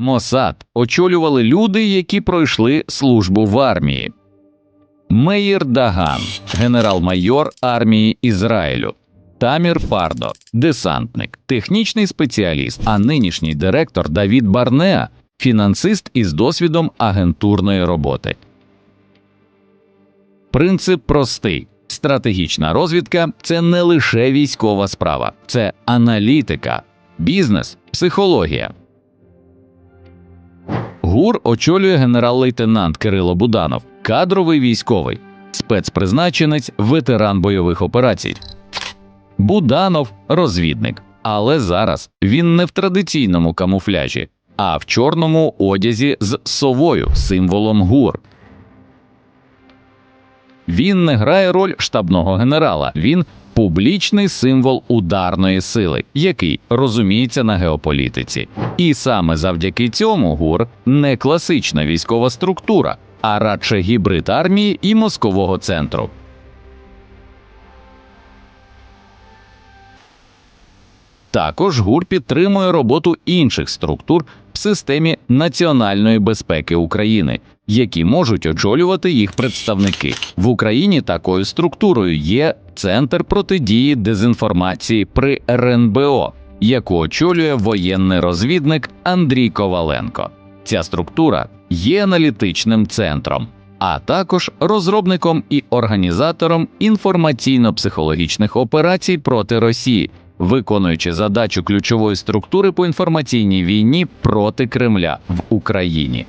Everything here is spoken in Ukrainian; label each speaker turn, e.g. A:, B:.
A: Мосад очолювали люди, які пройшли службу в армії. Меїр Даган, генерал-майор армії Ізраїлю, Тамір Пардо, десантник, технічний спеціаліст, а нинішній директор Давід Барнеа, фінансист із досвідом агентурної роботи. Принцип простий: стратегічна розвідка це не лише військова справа, це аналітика, бізнес, психологія. ГУР очолює генерал-лейтенант Кирило Буданов, кадровий військовий, спецпризначенець, ветеран бойових операцій. Буданов розвідник, але зараз він не в традиційному камуфляжі, а в чорному одязі з совою, символом ГУР. Він не грає роль штабного генерала, він публічний символ ударної сили, який розуміється на геополітиці. І саме завдяки цьому ГУР не класична військова структура, а радше гібрид армії і мозкового центру. Також ГУР підтримує роботу інших структур системі національної безпеки України, які можуть очолювати їх представники. В Україні такою структурою є Центр протидії дезінформації при РНБО, яку очолює воєнний розвідник Андрій Коваленко. Ця структура є аналітичним центром, а також розробником і організатором інформаційно-психологічних операцій проти Росії, виконуючи задачу ключової структури по інформаційній війні проти Кремля в Україні.